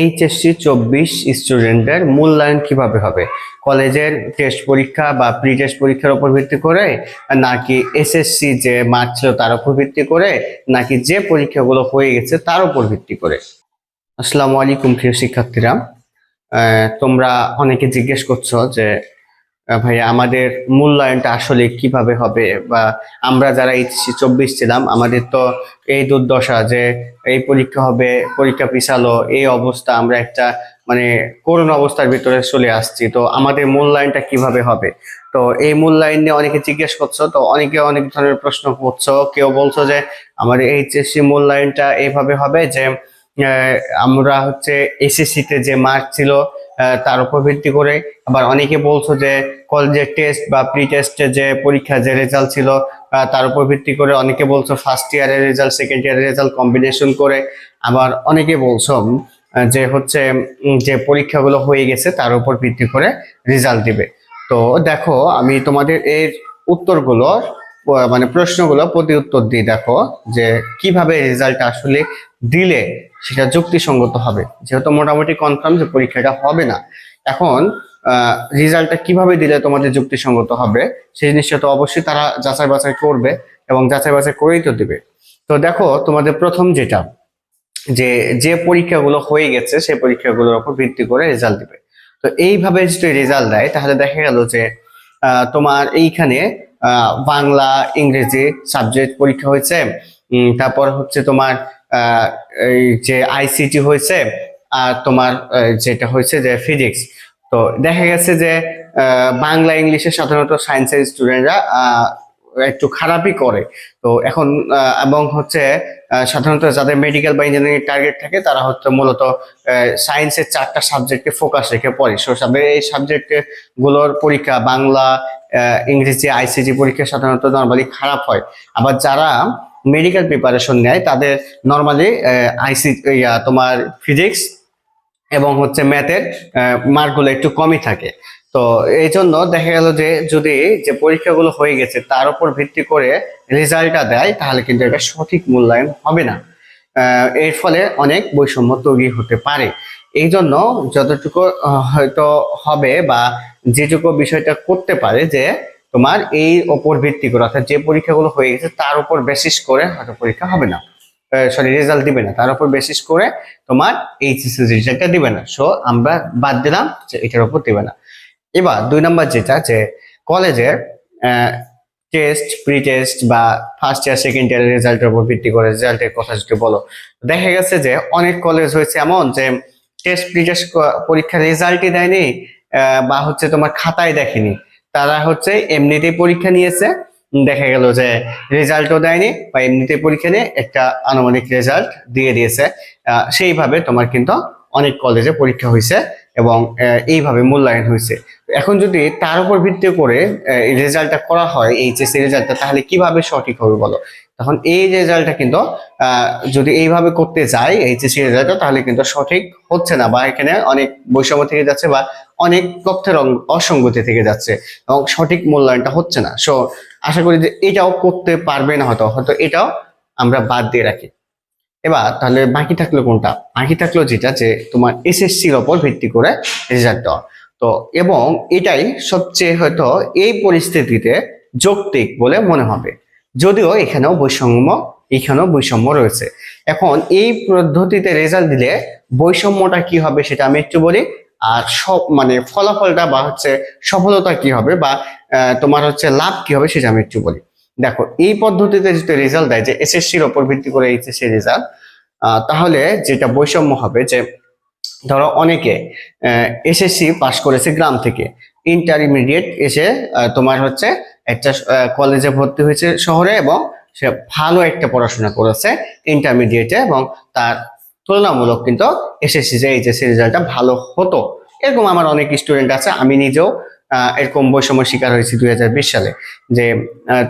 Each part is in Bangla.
এইচএসসি চব্বিশ স্টুডেন্টের মূল্যায়ন কীভাবে হবে? কলেজের টেস্ট পরীক্ষা বা প্রি টেস্ট পরীক্ষার উপর ভিত্তি করে, নাকি এসএসসি যে মার্ক ছিল তার উপর ভিত্তি করে, নাকি যে পরীক্ষাগুলো হয়ে গেছে তার উপর ভিত্তি করে? আসসালামু আলাইকুম প্রিয় শিক্ষার্থীরা। তোমরা অনেকে জিজ্ঞেস করছ যে ভাই আমাদের মূল্যায়নটা আসলে কীভাবে হবে? বা আমরা যারা এইচএসসি চব্বিশ ছিলাম, আমাদের তো এই দুর্দশা যে এই পরীক্ষা হবে, পরীক্ষা পিছালো, এই অবস্থা, আমরা একটা মানে করুণ অবস্থার ভিতরে চলে আসছি। তো আমাদের মূল্যায়নটা কীভাবে হবে? তো এই মূল্যায়ন নিয়ে অনেকে জিজ্ঞেস করছ, তো অনেকে অনেক ধরনের প্রশ্ন করছ। কেউ বলছো যে আমাদের এইচএসসি মূল্যায়নটা এইভাবে হবে যে আমরা হচ্ছে এসএসসিতে যে মার্ক ছিল তার উপর ভিত্তি করে। আবার অনেকে বলছো যে কলেজের টেস্ট বা প্রি টেস্টে যে পরীক্ষা যে রেজাল্ট ছিল তার উপর ভিত্তি করে অনেকে বলছো ফার্স্ট ইয়ারের রেজাল্ট সেকেন্ড ইয়ারের রেজাল্ট কম্বিনেশন করে। আবার অনেকে বলছো যে হচ্ছে যে পরীক্ষাগুলো হয়ে গেছে, তার উপর ভিত্তি করে রেজাল্ট দিবে। তো দেখো, আমি তোমাদের এর উত্তরগুলো মানে প্রশ্নগুলো প্রতি উত্তর দিই দেখো যে কীভাবে রেজাল্ট আসলে দিলে সেটা যুক্তিসঙ্গত হবে। যেহেতু মোটামুটি কনফার্ম যে পরীক্ষাটা হবে না, এখন রেজাল্টটা কীভাবে দিলে তোমাদের যুক্তিসঙ্গত হবে, সেই জিনিসটা তো অবশ্যই তারা যাচাই বাছাই করবে এবং যাচাই বাছাই করেই তো দিবে। তো দেখো, তোমাদের প্রথম যেটা, যে যে পরীক্ষাগুলো হয়ে গেছে, সেই পরীক্ষাগুলোর উপর ভিত্তি করে রেজাল্ট দিবে। তো এইভাবে যদি রেজাল্ট দেয়, তাহলে দেখা গেল যে তোমার এইখানে বাংলা, ইংরেজি সাবজেক্ট পরীক্ষা হয়েছে তারপর হচ্ছে তোমার এই যে আইসিটি হয়েছে, আর তোমার যেটা হয়েছে যে ফিজিক্স তো দেখা গেছে যে বাংলা, ইংলিশে সাধারণত সায়েন্সের স্টুডেন্টরা একটু খারাপই করে। তো এখন এবং হচ্ছে সাধারণত যাদের মেডিকেল বা ইঞ্জিনিয়ারিং টার্গেট থাকে, তারা হচ্ছে মূলত সায়েন্সের চারটা সাবজেক্টকে ফোকাস রেখে পড়ে। সো এই সাবজেক্টগুলোর পরীক্ষা, বাংলা ইংরেজি আইসিটি পরীক্ষা সাধারণত নর্মালি খারাপ হয়। আবার যারা মেডিকেল প্রিপারেশন নেয়, তাদের নর্মালি আইসি তোমার ফিজিক্স এবং হচ্ছে ম্যাথের মার্কগুলো একটু কমই থাকে। তো এই জন্য দেখা গেল যে, যদি যে পরীক্ষাগুলো হয়ে গেছে, তার উপর ভিত্তি করে রেজাল্টটা দেয়, তাহলে কিন্তু এটা সঠিক মূল্যায়ন হবে না। এর ফলে অনেক বৈষম্য তৈরি হতে পারে। এই জন্য যতটুকু হয়তো হবে বা যেটুকু বিষয়টা করতে পারে যে তোমার এই ওপর ভিত্তি করে, অর্থাৎ যে পরীক্ষাগুলো হয়ে গেছে, তার উপর বেসিস করে হয়তো পরীক্ষা হবে না। সরি রেজাল্ট দিবে না। তার উপর বেসিস করে তোমার এইচএসসি রেজাল্টটা দিবে না। সো আমরা বাদ দিলাম যে এটার উপর দিবে না। এবার দুই নম্বর যেটা, যে কলেজের টেস্ট প্রি টেস্ট বা ফার্স্ট ইয়ার সেকেন্ড ইয়ারের রেজাল্টের উপর ভিত্তি করে রেজাল্টের কথা যদি বলো, দেখা গেছে যে অনেক কলেজ হয়েছে এমন যে টেস্ট প্রি টেস্ট পরীক্ষার রেজাল্টই দেয়নি বা হচ্ছে তোমার খাতায় দেখেনি। তারা হচ্ছে এমনিতে পরীক্ষা নিয়েছে। দেখা গেল যে রেজাল্টও দেয়নি বা এমনিতে পরীক্ষা নিয়ে একটা আনুমানিক রেজাল্ট দিয়ে দিয়েছে। সেইভাবে তোমার কিন্তু অনেক কলেজে পরীক্ষা হয়েছে এবং এইভাবে মূল্যায়ন হয়েছে। এখন যদি তার উপর ভিত্তি করে রেজাল্টটা করা হয়, এইচএসসি রেজাল্টটা, তাহলে কীভাবে সঠিক হবে বলো? তখন এই রেজাল্টটা কিন্তু যদি এইভাবে করতে যাই এইচএসসি রেজাল্টটা তাহলে কিন্তু সঠিক হচ্ছে না বা এখানে অনেক বৈষম্য থেকে যাচ্ছে বা অনেক তথ্যের অসঙ্গতি থেকে যাচ্ছে এবং সঠিক মূল্যায়নটা হচ্ছে না। সো আশা করি যে এটাও করতে পারবে না হয়তো হয়তো এটাও আমরা বাদ দিয়ে রাখি। এবার তাহলে বাকি থাকল কোনটা? বাকি থাকল যেটা যে তোমার এসএসসির ওপর ভিত্তি করে রেজাল্ট দেওয়া। তো, এবং এটাই সবচেয়ে হয়তো এই পরিস্থিতিতে যৌক্তিক বলে মনে হবে। যদিও এখানেও বৈষম্য এখানেও বৈষম্য রয়েছে। এখন এই পদ্ধতিতে রেজাল্ট দিলে বৈষম্যটা কি হবে সেটা আমি একটু বলি, আর সব মানে ফলাফলটা বা হচ্ছে সফলতা কি হবে বা তোমার হচ্ছে লাভ কি হবে সেটা আমি একটু বলি। দেখো, এই পদ্ধতিতে যদি রেজাল্ট দেয় যে এসএসসির ওপর ভিত্তি করে এইচএসসি রেজাল্ট তাহলে যেটা বৈষম্য হবে যে, ধরো অনেকে এসএসসি পাশ করেছে গ্রাম থেকে ইন্টারমিডিয়েট এসে তোমার হচ্ছে একটা কলেজে ভর্তি হয়েছে শহরে এবং সে ভালো একটা পড়াশোনা করেছে ইন্টারমিডিয়েটে এবং তার তুলনামূলক কিন্তু এসএসসি যে এইচএসসি রেজাল্টটা ভালো হতো। এরকম আমার অনেক স্টুডেন্ট আছে, আমি নিজেও এরকম বৈষম্য শিকার হয়েছি দুই হাজার বিশ সালে যে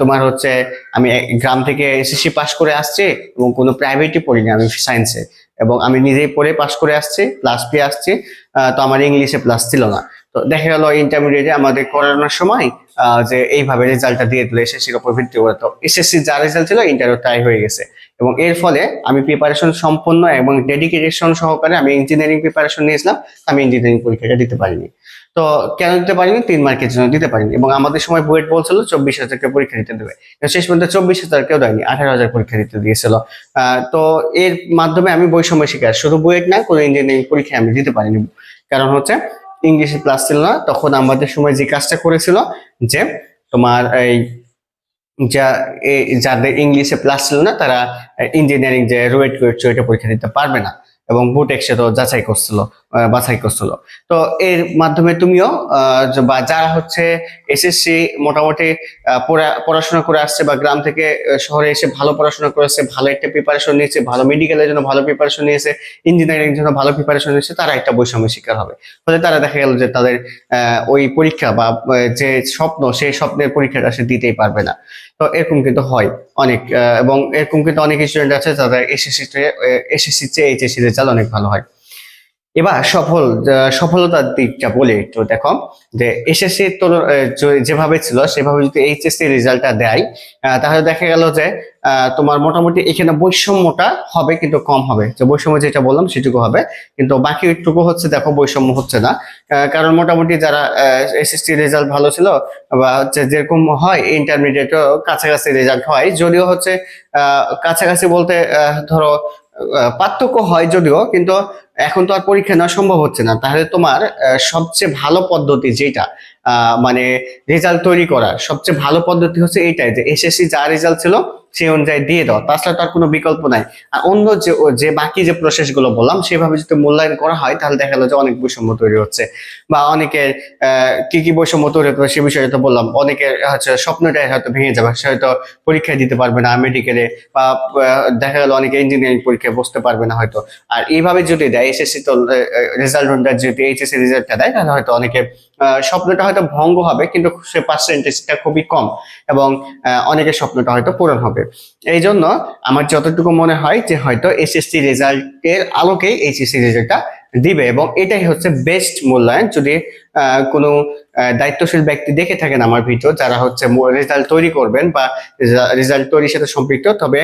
তোমার হচ্ছে আমি গ্রাম থেকে এসএসসি পাশ করে আসছি এবং কোনো প্রাইভেটই পড়িনি আমি সায়েন্সে এবং আমি নিজেই পড়ে পাশ করে আসছি প্লাস পেয়ে আসছি তো আমার ইংলিশে প্লাস ছিল না। তো দেখা গেল ইন্টারমিডিয়েটে আমাদের করোনার সময় যে এইভাবে রেজাল্টটা দিয়ে দিল এসএসসির উপর ভিত্তি করে। তো এসএসসি যা রেজাল্ট ছিল ইন্টারভিউ তাই হয়ে গেছে। এবং এর ফলে আমি প্রিপারেশন সম্পূর্ণ এবং ডেডিকেশন সহকারে আমি ইঞ্জিনিয়ারিং প্রিপারেশন নিয়েছিলাম আমি ইঞ্জিনিয়ারিং পরীক্ষাটা দিতে পারিনি। তো কেন দিতে পারিনি? তিন মার্কের জন্য দিতে পারিনি। এবং আমাদের সময় বুয়েট বলছিল, চব্বিশ হাজারকে পরীক্ষা দিতে দেবে। শেষ পর্যন্ত চব্বিশ হাজার কেউ দেয়নি, আঠারো হাজার পরীক্ষা দিতে দিয়েছিল। তো এর মাধ্যমে আমি বৈষম্য শিকার। শুধু বুয়েট না, কোনো ইঞ্জিনিয়ারিং পরীক্ষা আমি দিতে পারিনি। কারণ হচ্ছে ইংলিশে ক্লাস ছিল না, তখন আমাদের সময় যে কাজটা করেছিল যে তোমার এই যা যাদের ইংলিশে প্লাস ছিল না, তারা ইঞ্জিনিয়ারিং যে রোয়েট করছে, ওইটা পরীক্ষা দিতে পারবে না। এবং বুট একসে তো যাচাই করছিল বাছাই করছিল। তো এর মাধ্যমে তুমিও বা যারা হচ্ছে এসএসসি মোটামুটি পড়াশোনা করে আসছে বা গ্রাম থেকে শহরে এসে ভালো পড়াশোনা করেছে, ভালো একটা প্রিপারেশন নিয়েছে, ভালো মেডিকেলের জন্য ভালো প্রিপারেশন নিয়েছে ইঞ্জিনিয়ারিং জন্য ভালো প্রিপারেশন নিয়েছে, তারা একটা বৈষম্যের শিকার হবে। ফলে তারা দেখা গেল যে তাদের ওই পরীক্ষা বা যে স্বপ্ন, সেই স্বপ্নের পরীক্ষাটা সে দিতেই পারবে না। তো এরকম কিন্তু হয় অনেক এবং এরকম কিন্তু অনেক স্টুডেন্ট আছে যাদের এসএসসি এসএসসি চেয়ে এইচএসসি রেজাল্ট অনেক ভালো হয়। এবার সফল সফলতার দিকটা বলে একটু, দেখো, যে এসএসসি তোর যেভাবে ছিল, সেভাবে যদি এইচএসসি রেজাল্টটা দেয় তাহলে দেখা গেল যে তোমার মোটামুটি এখানে বৈষম্যটা হবে কিন্তু কম হবে। যে বৈষম্য যেটা বললাম, সেটুকু হবে। কিন্তু বাকি একটুকু হচ্ছে, দেখো, বৈষম্য হচ্ছে না। কারণ মোটামুটি যারা এসএসসি রেজাল্ট ভালো ছিল, বা হচ্ছে যেরকম হয় ইন্টারমিডিয়েটও কাছাকাছি রেজাল্ট হয়, যদিও হচ্ছে কাছাকাছি বলতে ধরো পার্থক্য হয় যদিও, কিন্তু এখন তো আর পরীক্ষা নেওয়া সম্ভব হচ্ছে না। তাহলে তোমার সবচেয়ে ভালো পদ্ধতি যেটা মানে রেজাল্ট তৈরি করার সবচেয়ে ভালো পদ্ধতি হচ্ছে এইটাই যে এসএসসি যা রেজাল্ট ছিল সেই অনুযায়ী দিয়ে দাও। তাছাড়া তার কোনো বিকল্প নাই। আর অন্য যে যে বাকি যে প্রসেসগুলো বললাম সেভাবে যদি মূল্যায়ন করা হয় তাহলে দেখা গেলো যে অনেক বৈষম্য তৈরি হচ্ছে। বা অনেকের আহ, কি কি বৈষম্য তৈরি হতে সে বিষয়ে তো বললাম। অনেকের হচ্ছে স্বপ্নটাই হয়তো ভেঙে যাবে সে হয়তো পরীক্ষায় দিতে পারবে না মেডিকেলে বা দেখা গেলো অনেকে ইঞ্জিনিয়ারিং পরীক্ষায় বসতে পারবে না হয়তো। আর এইভাবে যদি দেয় এসএসসি তো রেজাল্ট যদি এইচএসসি রেজাল্টটা দেয় তাহলে হয়তো অনেকে স্বপ্নটা হয়তো ভঙ্গ হবে, কিন্তু সে পার্সেন্টেজটা খুবই কম এবং অনেকের স্বপ্নটা হয়তো পূরণ হবে। এই জন্য আমার যতটুকু মনে হয় যে হয়তো এসএসসি রেজাল্টের আলোকেই এইচএসসি রেজাল্টটা দিবে এবং এটাই হচ্ছে বেস্ট মূল্যায়ন। যদি কোনো দায়িত্বশীল ব্যক্তি দেখে থাকেন আমার ভিডিও যারা হচ্ছে রেজাল্ট তৈরি করবেন বা রেজাল্ট তৈরির সাথে সম্পৃক্ত, তবে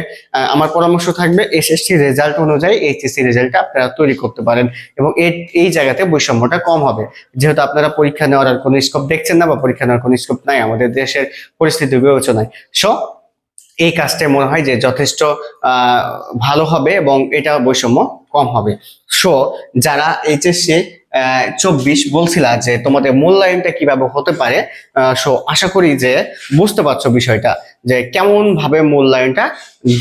আমার পরামর্শ থাকবে এসএসসি রেজাল্ট অনুযায়ী এইচএসসি রেজাল্টটা আপনারা তৈরি করতে পারেন এবং এই এই জায়গাতে বৈষম্যটা কম হবে। যেহেতু আপনারা পরীক্ষা নেওয়ার আর কোনো স্কোপ দেখছেন না বা পরীক্ষা নেওয়ার কোনো স্কোপ নাই আমাদের দেশের পরিস্থিতি বিবেচনায়। সো এই কাজটা মনে হয় যে যথেষ্ট ভালো হবে এবং এটা বৈষম্য কম হবে। সো যারা এইচএসসি চব্বিশ বলছিলা যে তোমাদের মূল্যায়নটা কীভাবে হতে পারে সো আশা করি যে বুঝতে পারছ বিষয়টা, যে কেমন ভাবে মূল্যায়নটা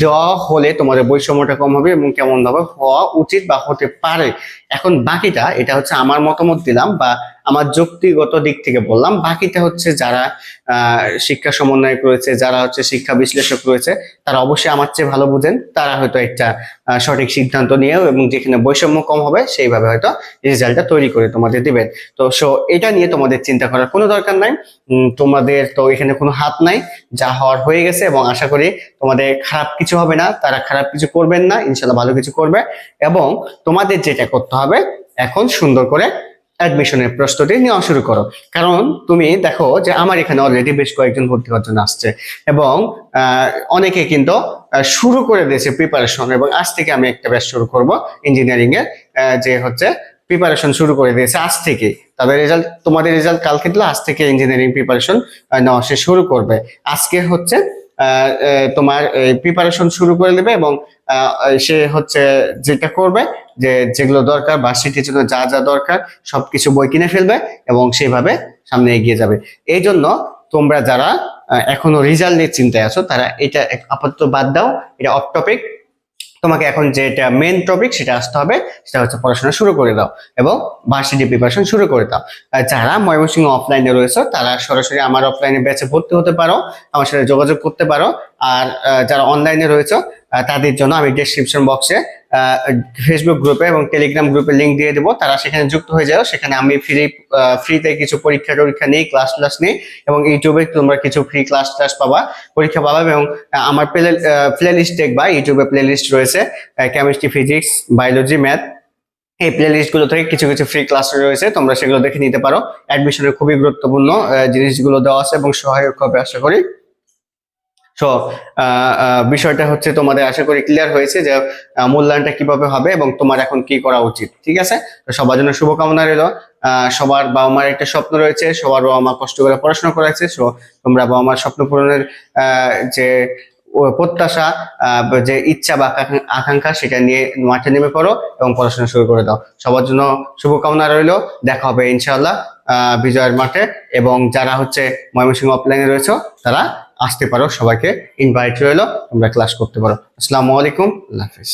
দেওয়া হলে তোমাদের বৈষম্যটা কম হবে এবং কেমন ভাবে হওয়া উচিত বা হতে পারে। এখন বাকিটা, এটা হচ্ছে আমার মতামত দিলাম বা আমার যুক্তিগত দিক থেকে বললাম, বাকিটা হচ্ছে যারা শিক্ষা সমন্বয়ক রয়েছে, যারা হচ্ছে শিক্ষা বিশ্লেষক রয়েছে, তারা অবশ্যই আমার চেয়ে ভালো বুঝেন। তারা হয়তো একটা সঠিক সিদ্ধান্ত নিয়েও এবং যেখানে বৈষম্য কম হবে, সেইভাবে হয়তো রেজাল্টটা তৈরি করে তোমাদের দিবেন। তো সো এটা নিয়ে তোমাদের চিন্তা করার কোনো দরকার নাই। তোমাদের তো এখানে কোনো হাত নাই, যা হওয়ার হয়ে গেছে এবং আশা করি তোমাদের খারাপ কিছু হবে না, তারা খারাপ কিছু করবেন না, ইনশাল্লাহ ভালো কিছু করবে এবং তোমাদের যেটা করতে হবে, এখন সুন্দর করে অ্যাডমিশনের প্রস্তুতি নেওয়া শুরু করো। কারণ তুমি দেখো যে আমার এখানে অলরেডি বেশ কয়েকজন ভর্তি হওয়ার আসছে এবং অনেকে কিন্তু শুরু করে দিয়েছে প্রিপারেশন এবং আজ থেকে আমি একটা ব্যাচ শুরু করব ইঞ্জিনিয়ারিং এর যে হচ্ছে প্রিপারেশন শুরু করে দিয়েছে আজ থেকে। তাদের রেজাল্ট তোমাদের রেজাল্ট কালকে দিলে আজ থেকে ইঞ্জিনিয়ারিং প্রিপারেশন নেওয়া সে শুরু করবে। আজকে হচ্ছে তোমার প্রিপারেশন শুরু করে দেবে এবং সে হচ্ছে যেটা করবে যে যেগুলো দরকার ভার্সিটির জন্য যা যা দরকার সবকিছু বই কিনে ফেলবে এবং সেইভাবে সামনে এগিয়ে যাবে। এই জন্য তোমরা যারা এখনও রেজাল্ট নিয়ে চিন্তায় আছো, তারা এটা আপাতত বাদ দাও। এটা অফ টপিক তোমাকে এখন যেটা মেন টপিক সেটা আসতে হবে, সেটা হচ্ছে পড়াশোনা শুরু করে দাও এবং ভার্সিটি প্রিপারেশন শুরু করে দাও। যারা ময়মনসিংহ অফলাইনে রয়েছে, তারা সরাসরি আমার অফলাইনে ব্যাচে ভর্তি হতে পারো, আমার সাথে যোগাযোগ করতে পারো। আর যারা অনলাইনে রয়েছে তাদের জন্য আমি ডিসক্রিপশন বক্সে ফেসবুক গ্রুপে এবং টেলিগ্রাম গ্রুপে লিংক দিয়ে দেবো। তারা সেখানে যুক্ত হয়ে যাও। সেখানে আমি ফ্রি ফ্রিতে কিছু পরীক্ষা টরীক্ষা নিই ক্লাস ক্লাস নিই এবং ইউটিউবে তোমরা কিছু ফ্রি ক্লাস ক্লাস পাবা, পরীক্ষা পাবা এবং আমার প্লে প্লে লিস্ট দেখবা। ইউটিউবে প্লে লিস্ট রয়েছে কেমিস্ট্রি ফিজিক্স বায়োলজি ম্যাথ এই প্লে লিস্টগুলো থেকে কিছু কিছু ফ্রি ক্লাস রয়েছে, তোমরা সেগুলো দেখে নিতে পারো। অ্যাডমিশনের খুবই গুরুত্বপূর্ণ জিনিসগুলো দেওয়া আছে এবং সহায়ক হবে, আশা করি। সো বিষয়টা হচ্ছে তোমাদের আশা করি ক্লিয়ার হয়েছে যে মূল্যায়নটা কীভাবে হবে এবং তোমার এখন কি করা উচিত, ঠিক আছে? তো সবার জন্য শুভকামনা রইল। সবার বাবা মার একটা স্বপ্ন রয়েছে, সবার বাবা মা কষ্ট করে পড়াশোনা করাচ্ছে সো তোমরা বাবা মার স্বপ্ন পূরণের যে প্রত্যাশা যে ইচ্ছা বা আকাঙ্ক্ষা- সেটা নিয়ে মাঠে নেমে পড়ো এবং পড়াশোনা শুরু করে দাও। সবার জন্য শুভকামনা রইল। দেখা হবে ইনশাআল্লাহ বিজয়ের মাঠে এবং যারা হচ্ছে ময়মনসিংহ অফলাইনে রয়েছে, তারা আসতে পারো সবাইকে ইনভাইট রইল তোমরা ক্লাস করতে পারো। আসসালামু আলাইকুম আল্লাহ হাফিজ।